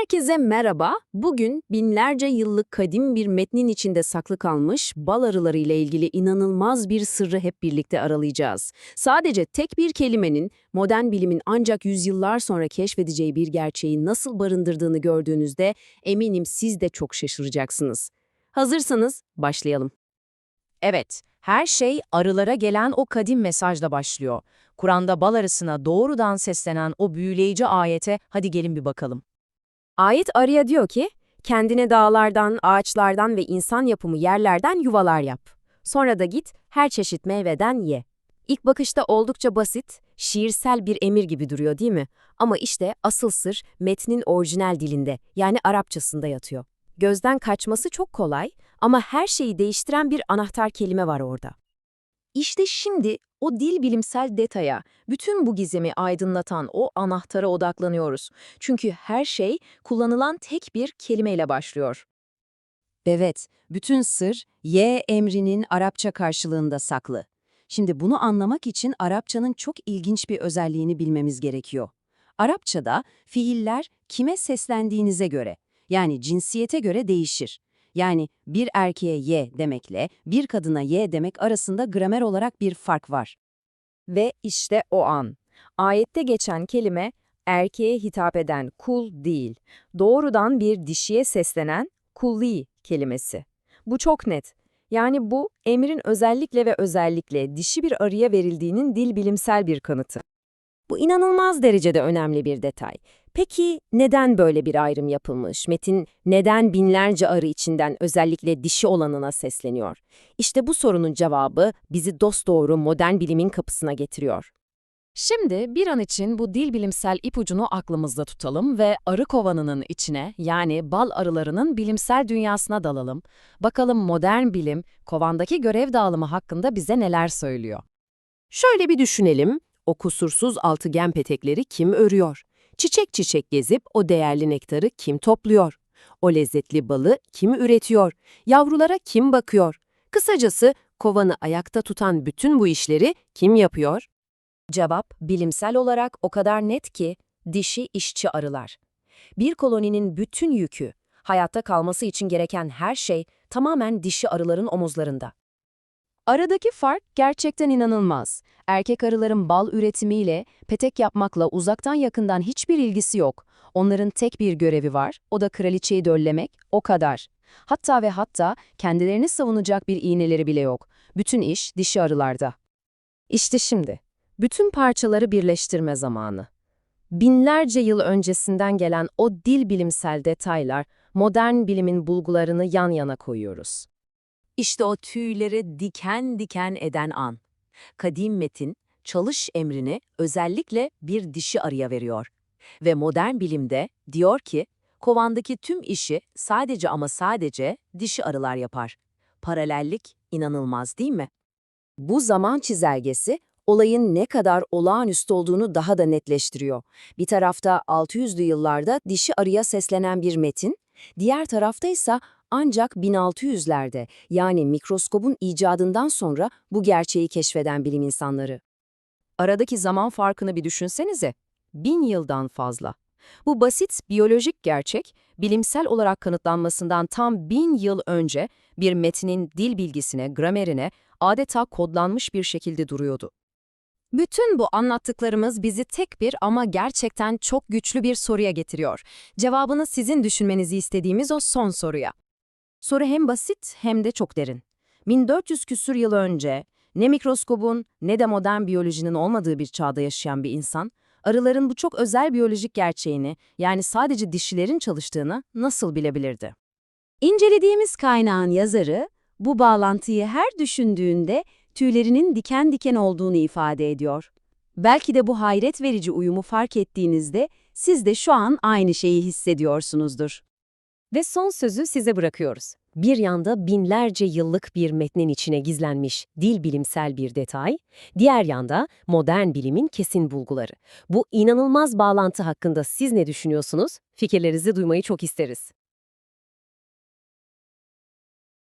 Herkese merhaba. Bugün binlerce yıllık kadim bir metnin içinde saklı kalmış bal arıları ile ilgili inanılmaz bir sırrı hep birlikte aralayacağız. Sadece tek bir kelimenin modern bilimin ancak yüzyıllar sonra keşfedeceği bir gerçeği nasıl barındırdığını gördüğünüzde eminim siz de çok şaşıracaksınız. Hazırsanız başlayalım. Evet, her şey arılara gelen o kadim mesajla başlıyor. Kur'an'da bal arısına doğrudan seslenen o büyüleyici ayete hadi gelin bir bakalım. Ayet arıya diyor ki, kendine dağlardan, ağaçlardan ve insan yapımı yerlerden yuvalar yap. Sonra da git her çeşit meyveden ye. İlk bakışta oldukça basit, şiirsel bir emir gibi duruyor değil mi? Ama işte asıl sır metnin orijinal dilinde, yani Arapçasında yatıyor. Gözden kaçması çok kolay ama her şeyi değiştiren bir anahtar kelime var orada. İşte şimdi o dil bilimsel detaya, bütün bu gizemi aydınlatan o anahtara odaklanıyoruz. Çünkü her şey kullanılan tek bir kelimeyle başlıyor. Evet, bütün sır ye emrinin Arapça karşılığında saklı. Şimdi bunu anlamak için Arapçanın çok ilginç bir özelliğini bilmemiz gerekiyor. Arapçada fiiller kime seslendiğinize göre, yani cinsiyete göre değişir. Yani bir erkeğe ye demekle bir kadına ye demek arasında gramer olarak bir fark var. Ve işte o an. Ayette geçen kelime erkeğe hitap eden kul değil, doğrudan bir dişiye seslenen kulli kelimesi. Bu çok net. Yani bu emrin özellikle ve özellikle dişi bir arıya verildiğinin dil bilimsel bir kanıtı. Bu inanılmaz derecede önemli bir detay. Peki neden böyle bir ayrım yapılmış? Metin neden binlerce arı içinden özellikle dişi olanına sesleniyor? İşte bu sorunun cevabı bizi dosdoğru modern bilimin kapısına getiriyor. Şimdi bir an için bu dil bilimsel ipucunu aklımızda tutalım ve arı kovanının içine yani bal arılarının bilimsel dünyasına dalalım. Bakalım modern bilim kovandaki görev dağılımı hakkında bize neler söylüyor. Şöyle bir düşünelim, o kusursuz altıgen petekleri kim örüyor? Çiçek çiçek gezip o değerli nektarı kim topluyor? O lezzetli balı kim üretiyor? Yavrulara kim bakıyor? Kısacası kovanı ayakta tutan bütün bu işleri kim yapıyor? Cevap bilimsel olarak o kadar net ki dişi işçi arılar. Bir koloninin bütün yükü, hayatta kalması için gereken her şey tamamen dişi arıların omuzlarında. Aradaki fark gerçekten inanılmaz. Erkek arıların bal üretimiyle, petek yapmakla uzaktan yakından hiçbir ilgisi yok. Onların tek bir görevi var, o da kraliçeyi döllemek, o kadar. Hatta ve hatta kendilerini savunacak bir iğneleri bile yok. Bütün iş dişi arılarda. İşte şimdi, bütün parçaları birleştirme zamanı. Binlerce yıl öncesinden gelen o dil bilimsel detaylar, modern bilimin bulgularını yan yana koyuyoruz. İşte o tüyleri diken diken eden an. Kadim metin, çalış emrini özellikle bir dişi arıya veriyor. Ve modern bilimde diyor ki, kovandaki tüm işi sadece ama sadece dişi arılar yapar. Paralellik inanılmaz değil mi? Bu zaman çizelgesi olayın ne kadar olağanüstü olduğunu daha da netleştiriyor. Bir tarafta 600'lü yıllarda dişi arıya seslenen bir metin, diğer tarafta ise ancak 1600'lerde yani mikroskobun icadından sonra bu gerçeği keşfeden bilim insanları. Aradaki zaman farkını bir düşünsenize. Bin yıldan fazla. Bu basit biyolojik gerçek, bilimsel olarak kanıtlanmasından tam bin yıl önce bir metnin dil bilgisine, gramerine adeta kodlanmış bir şekilde duruyordu. Bütün bu anlattıklarımız bizi tek bir ama gerçekten çok güçlü bir soruya getiriyor. Cevabını sizin düşünmenizi istediğimiz o son soruya. Soru hem basit hem de çok derin. 1400 küsür yıl önce ne mikroskobun ne de modern biyolojinin olmadığı bir çağda yaşayan bir insan, arıların bu çok özel biyolojik gerçeğini, yani sadece dişilerin çalıştığını nasıl bilebilirdi? İncelediğimiz kaynağın yazarı, bu bağlantıyı her düşündüğünde tüylerinin diken diken olduğunu ifade ediyor. Belki de bu hayret verici uyumu fark ettiğinizde siz de şu an aynı şeyi hissediyorsunuzdur. Ve son sözü size bırakıyoruz. Bir yanda binlerce yıllık bir metnin içine gizlenmiş dil bilimsel bir detay, diğer yanda modern bilimin kesin bulguları. Bu inanılmaz bağlantı hakkında siz ne düşünüyorsunuz? Fikirlerinizi duymayı çok isteriz.